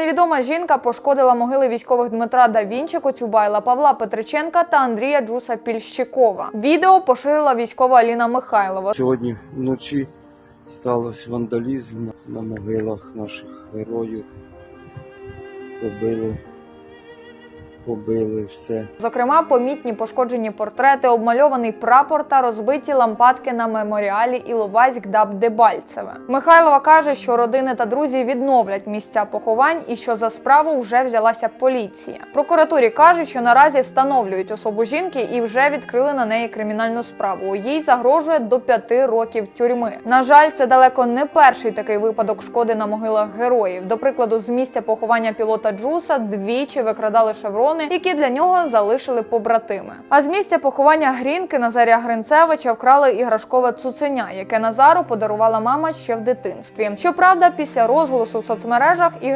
невідома жінка пошкодила могили військових Дмитра Давінчі, Коцюбайла, Павла Петриченка та Андрія Джуса Пільщикова. Відео поширила військова Аліна Михайлова. Сьогодні вночі сталося вандалізм на могилах наших героїв. Побили, побили все. Зокрема, помітні пошкоджені портрети, обмальований прапор та розбиті лампадки на меморіалі Іловайськ Даб Дебальцеве. Михайлова каже, що родини та друзі відновлять місця поховань і що за справу вже взялася поліція. Прокуратурі кажуть, що наразі встановлюють особу жінки і вже відкрили на неї кримінальну справу. Їй загрожує до п'яти років тюрми. На жаль, це далеко не перший такий випадок шкоди на могилах героїв. До прикладу, з місця поховання пілота Джуса двічі викрадали шеврони, які для нього залишили побратими. А з місця поховання Грінки Назарія Гринцевича вкрали іграшкове цуценя, яке Назару подарувала мама ще в дитинстві. Щоправда, після розголосу в соцмережах іграшка